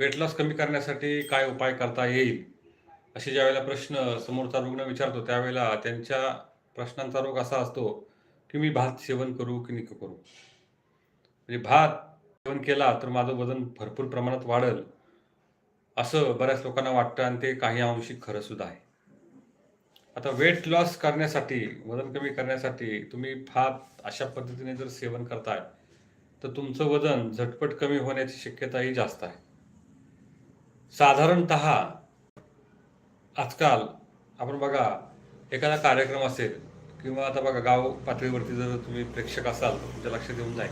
Weight loss कमी करण्यासाठी काय उपाय करता येईल? असे ज्यावेळेला प्रश्न समोरचा रुग्ण विचारतो त्यावेळेला त्यांच्या प्रश्नांचा रोग असा असतो की मी भात सेवन करू की नको करू? म्हणजे भात सेवन केला तर माझं वजन भरपूर प्रमाणात वाढेल असं बऱ्याच लोकांना वाटतं आणि ते काही अंशी खरं सुद्धा आहे. आता वेट लॉस करण्यासाठी वजन कमी करण्यासाठी तुम्ही भात अशा पद्धतीने जर सेवन करताय तर तुमचं वजन झटपट कमी होण्याची शक्यताही जास्त आहे. साधारणत आजकाल आपण बघा एखादा कार्यक्रम असेल किंवा आता बघा गाव पातळीवरती जर तुम्ही प्रेक्षक असाल तर तुमच्या लक्षात येऊन जाईल.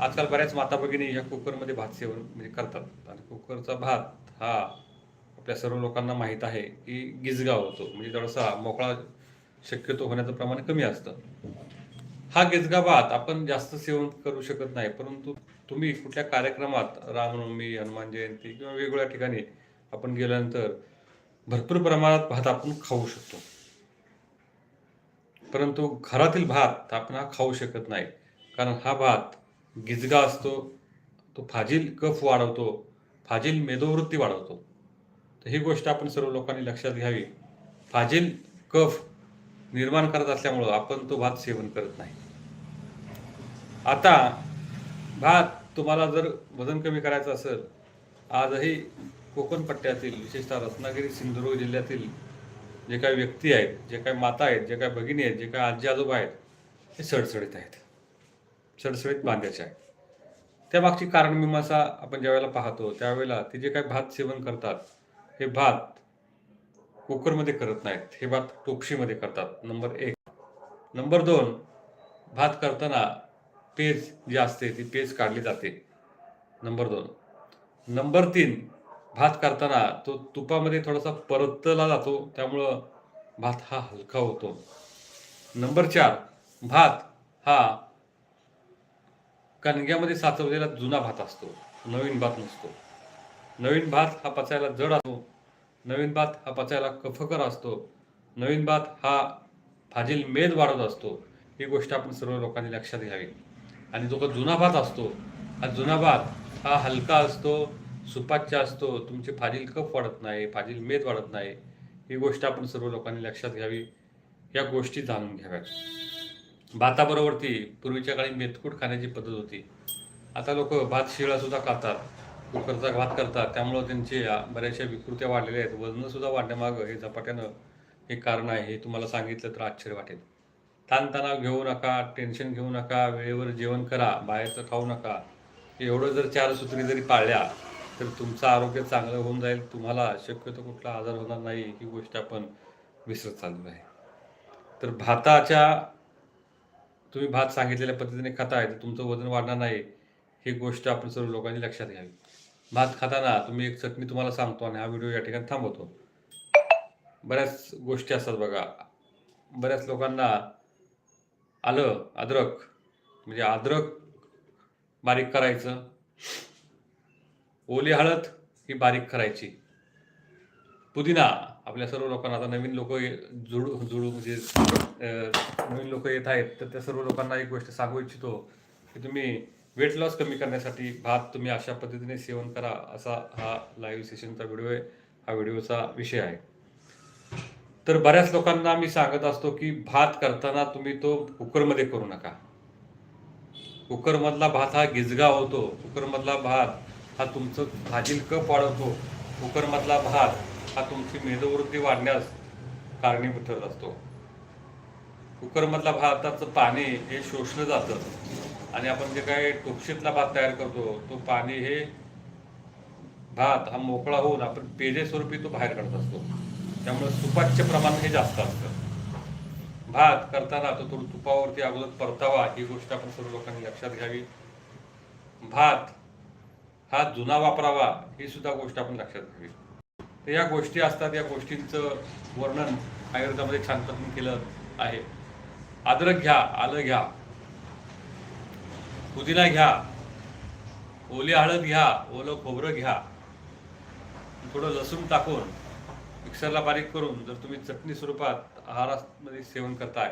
आजकाल बऱ्याच माता भगिनी ह्या कुकरमध्ये भात सेवन म्हणजे करतात. आणि कुकरचा भात हा आपल्या सर्व लोकांना माहीत आहे की गिजगाव होतो. म्हणजे थोडासा मोकळा शक्यतो होण्याचं प्रमाण कमी असतं. हा गिजगा भात आपण जास्त सेवन करू शकत नाही परंतु तुम्ही कुठल्या कार्यक्रमात रामनवमी हनुमान जयंती किंवा वेगवेगळ्या ठिकाणी आपण गेल्यानंतर भरपूर प्रमाणात भात आपण खाऊ शकतो. परंतु घरातील भात आपण हा खाऊ शकत नाही. कारण हा भात गिजगा असतो तो फाजील कफ वाढवतो फाजील मेदोवृत्ती वाढवतो. तर ही गोष्ट आपण सर्व लोकांनी लक्षात घ्यावी. फाजील कफ निर्माण करत असल्यामुळं आपण तो भात सेवन करत नाही. आता भात तुम्हाला जर वजन कमी करायचं असेल आजही कोकण पट्ट्यातील विशेषतः रत्नागिरी सिंधुदुर्ग जिल्ह्यातील जे काही व्यक्ती आहेत जे काही माता आहेत जे काही भगिनी आहेत जे काही आजी आजोबा आहेत हे सडसडीत आहेत. सडसडीत बांधायचे आहेत. त्यामागची कारणमीमांसा आपण ज्यावेळेला पाहतो त्यावेळेला ते जे काही भात सेवन करतात हे भात कुकरमध्ये करत नाहीत. हे भात टोपशीमध्ये करतात. नंबर एक. नंबर दोन भात करताना पेज जी असते ती पेज काढली जाते. नंबर दोन. नंबर तीन भात करताना तो तुपामध्ये थोडासा परतला जातो त्यामुळं भात हा हलका होतो. नंबर चार भात हा कणग्यामध्ये साचवलेला जुना भात असतो नवीन भात नसतो. नवीन भात हा पचायला जड असतो नवीन भात हा पचायला कफकर असतो नवीन भात हा फाजील मेद वाढत असतो. ही गोष्ट आपण सर्व लोकांनी लक्षात घ्यावी. आणि जो का जुना भात असतो हा जुना भात हा हलका असतो सुपाच्य असतो तुमचे फाजील कफ वाढत नाही फाजील मेद वाढत नाही. ही गोष्ट आपण सर्व लोकांनी लक्षात घ्यावी. या गोष्टी जाणून घ्याव्यात. भाताबरोबरती पूर्वीच्या काळी मेथकूट खाण्याची पद्धत होती. आता लोक भात शिळासुद्धा खातात कुकरचा भात करतात. त्यामुळं त्यांचे बऱ्याचशा विकृत्या वाढलेल्या आहेत. वजनसुद्धा वाढण्यामागं हे झपाट्यानं हे कारण आहे हे तुम्हाला सांगितलं तर आश्चर्य वाटेल. ताणतणाव घेऊ नका टेन्शन घेऊ नका वेळेवर जेवण करा बाहेरचं खाऊ नका. एवढं जर चार सूत्री जरी पाळल्या तर तुमचं आरोग्य चांगलं होऊन जाईल. तुम्हाला शक्यतो कुठला आजार होणार नाही ही गोष्ट आपण विसरत चाललो आहे. तर भाताच्या तुम्ही भात सांगितलेल्या पद्धतीने खाताय तर तुमचं वजन वाढणार नाही ही गोष्ट आपण सर्व लोकांनी लक्षात घ्यावी. भात खाताना तुम्ही एक चटणी तुम्हाला सांगतो आणि हा व्हिडिओ या ठिकाणी थांबवतो. बऱ्याच गोष्टी असतात बघा. बऱ्याच लोकांना आलं अद्रक. म्हणजे अद्रक बारीक करायचं. ओली हळद ही बारीक करायची. पुदिना. आपल्या सर्व लोकांना आता नवीन लोक जुळू जुळू म्हणजे नवीन लोक येत आहेत तर त्या सर्व लोकांना एक गोष्ट सांगू इच्छितो की तुम्ही वेट लॉस कमी करण्यासाठी भात तुम्ही अशा पद्धतीने सेवन करा असा हा लाईव्ह सेशनचा व्हिडिओ आहे. हा व्हिडिओचा विषय आहे. तर बऱ्याच लोकांना मी सांगत असतो की भात करताना तुम्ही तो कुकरमध्ये करू नका. कुकरमधला भात हा गिजगा होतो कुकरमधला भात हा तुमचं भाजील कप वाढवतो कुकरमधला भात हा तुमची मेदवृत्ती वाढण्यास कारणीभूत ठरत असतो. कुकरमधला भाताचं पाणी हे शोषलं जातं आणि आपण जे काही टोपशीतला भात तयार करतो तो पाणी हे भात हा मोकळा होऊन आपण पेजे स्वरूपी तो बाहेर काढत असतो. त्यामुळे सुपाच्य प्रमाण हे जास्त असतं. भात करताना तो थोडं तुपावरती अगोदर परतावा ही गोष्ट आपण सर्व लोकांनी लक्षात घ्यावी. भात हा जुना वापरावा ही सुद्धा गोष्ट आपण लक्षात घ्यावी. तर या गोष्टी असतात या गोष्टींचं वर्णन आयुर्वेदामध्ये छान पद्धतीने केलं आहे. अद्रक घ्या आलं घ्या. पुदिना घ्या. ओली हळद घ्या ओलं खोबरं घ्या. थोडं लसूण टाकून मिक्सरला बारीक करून जर तुम्ही चटणी स्वरूपात आहारामध्ये सेवन करताय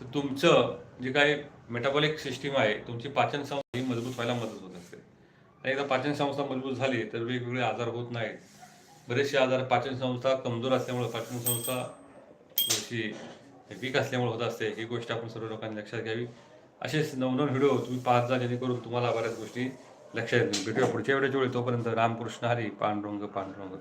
तर तुमचं जे काही मेटाबॉलिक सिस्टीम आहे तुमची पाचन संस्था ही मजबूत व्हायला मदत होत असते. आणि एकदा पाचन संस्था मजबूत झाली तर वेगवेगळे आजार होत नाहीत. बरेचसे आजार पाचन संस्था कमजोर असल्यामुळे पाचन संस्था जशी वीक असल्यामुळे होत असते ही गोष्ट आपण सर्व लोकांनी लक्षात घ्यावी. असेच नवनवन व्हिडिओ तुम्ही पाहत जा जेणेकरून तुम्हाला बऱ्याच गोष्टी लक्षात येतील. भेटूया पुढच्या वेळेच्या वेळी. तोपर्यंत रामकृष्ण हरी पांडुरंग पांडुरंग.